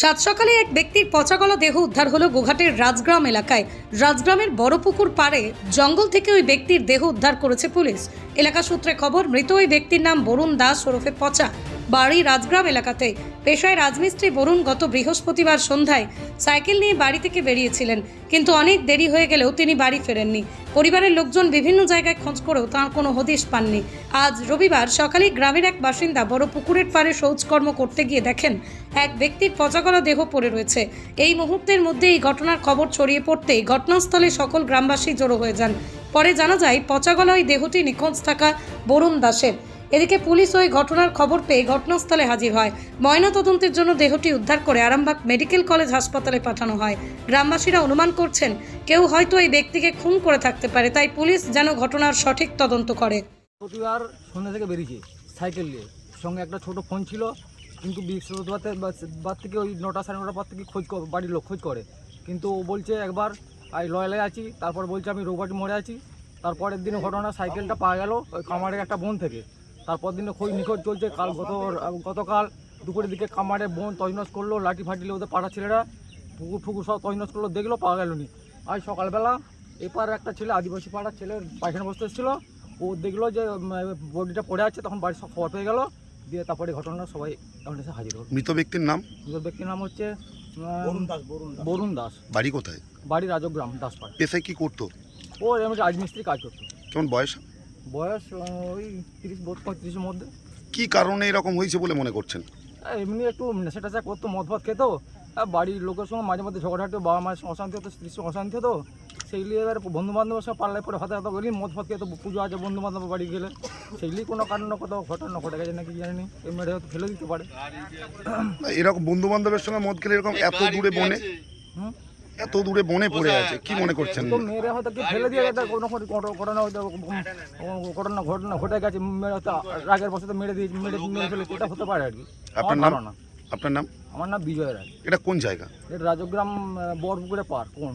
সাত সকালে এক ব্যক্তির পচাগলা দেহ উদ্ধার হলো গোঘাটের রাজগ্রাম এলাকায়। রাজগ্রামের বড় পুকুর পাড়ে জঙ্গল থেকে ওই ব্যক্তির দেহ উদ্ধার করেছে পুলিশ। এলাকা সূত্রে খবর, মৃত ওই ব্যক্তির নাম বরুণ দাস ওরফে পচা। বাড়ি রাজগ্রাম এলাকাতে। পেশায় রাজমিস্ত্রি বরুণ গত বৃহস্পতিবার সন্ধ্যায় সাইকেল নিয়ে বাড়ি থেকে বেরিয়েছিলেন। কিন্তু অনেক দেরি হয়ে গেলেও তিনি বাড়ি ফেরেননি। পরিবারের লোকজন বিভিন্ন জায়গায় খোঁজ করেও তাঁর কোনো হদিশ পাননি। আজ রবিবার সকালে গ্রামের এক বাসিন্দা বড় পুকুরের পাড়ে শৌচকর্ম করতে গিয়ে দেখেন এক ব্যক্তির পচাগলা দেহ পড়ে রয়েছে। এই মুহূর্তের মধ্যে এই ঘটনার খবর ছড়িয়ে পড়তেই ঘটনাস্থলে সকল গ্রামবাসী জড়ো হয়ে যান। পরে জানা যায় পচাগলা ওই দেহটি নিখোঁজ থাকা বরুণ দাসের। এদিকে পুলিশ ওই ঘটনার খবর পেয়ে ঘটনাস্থলে হাজির হয়। ময়নাতদন্তের জন্য দেহটি উদ্ধার করে আরামবাগ মেডিকেল কলেজ হাসপাতালে পাঠানো হয়। গ্রামবাসীরা অনুমান করছেন, কেউ হয়তো এই ব্যক্তিকে খুন করে থাকতে পারে, তাই পুলিশ যেন ঘটনার সঠিক তদন্ত করে। প্রতিবার সন্ধ্যা থেকে বেরিয়েছে সাইকেল নিয়ে। সঙ্গে একটা ছোট ফোন ছিল, কিন্তু বৃহস্পতিবার থেকে- ওই নটা সাড়ে নটার পর থেকে খোঁজ বাড়ির লোক খোঁজ করে। কিন্তু ও বলছে একবার, আই, লয়ালে আছি। তারপর বলছে, আমি রোববাটি মোড়ে আছি। তারপরের দিনে ঘটনা, সাইকেলটা পাওয়া গেল ওই কামারের একটা বোন থেকে। তারপর দিনে খোঁজ নিখোঁজ চলছে। কাল গত গতকাল দুপুরের দিকে কামারে বোন তজনস করল লাঠি ফাটিলে ওদের পাড়া ছেলেরা। পুকুর ফুকুর সব তজনস করল দেখল পাওয়া গেল নি। আজ সকালবেলা এপার একটা ছেলে আদিবাসী পাড়ার ছেলের পায়খানা বসতে এসেছিল। ও দেখল যে বডিটা পড়ে আছে তখন বাড়ির সব খবর পেয়ে গেল। দিয়ে তারপরে ঘটনা সবাই এখন এসে হাজির হল। মৃত ব্যক্তির নাম? মৃত ব্যক্তির নাম হচ্ছে বরুণ দাস বরুণ দাস। বাড়ি কোথায়? বাড়ি রাজগ্রাম দাসপাড়। পেশায় কি করতো? ও এমনি রাজমিস্ত্রি কাজ করতো। কেমন বয়স? বয়স ওই তিরিশ বোধ পঁয়ত্রিশের মধ্যে। কি কারণে এরকম হয়েছে বলে মনে করছেন? আর এমনি একটু নেশা টেশা করতো মদ ফদ খেতো। আর বাড়ির লোকের সঙ্গে মাঝে মধ্যে ঝগড়াঝাটি হতো, বাবা মায়ের সঙ্গে অশান্তি হতো স্ত্রীর সঙ্গে অশান্তি হতো। সেইগুলি এবার বন্ধু বান্ধবের সঙ্গে পাল্লায় পরে হাতে হাতে গেলি মদ ফদ খেতো পুজো আছে বন্ধু বান্ধব বাড়ি গেলে। সেইগুলি কোনো কারণ কত ঘটনা ঘটে গেছে নাকি জানি এই মেরে হয়তো ফেলে দিতে পারে। এরকম বন্ধু বান্ধবের সঙ্গে মদ খেলে এরকম এত দূরে বনে? হুম এত দূরে বনে পড়ে আছে কি মনে করছেন? তো মেরে হয়তো কি ফেলে দিয়ে গেছে কোনো ঘটনা হয়তো ঘটনা ঘটনা ঘটে গেছে রাগের বসে মেরে দিয়ে মেরে মেরে ফেলে এটা হতে পারে আর কি। আপনার নাম? আপনার নাম? আমার নাম বিজয় রায়। এটা কোন জায়গা? এটা রাজগ্রাম বরপুকুরে পার্ক কোন?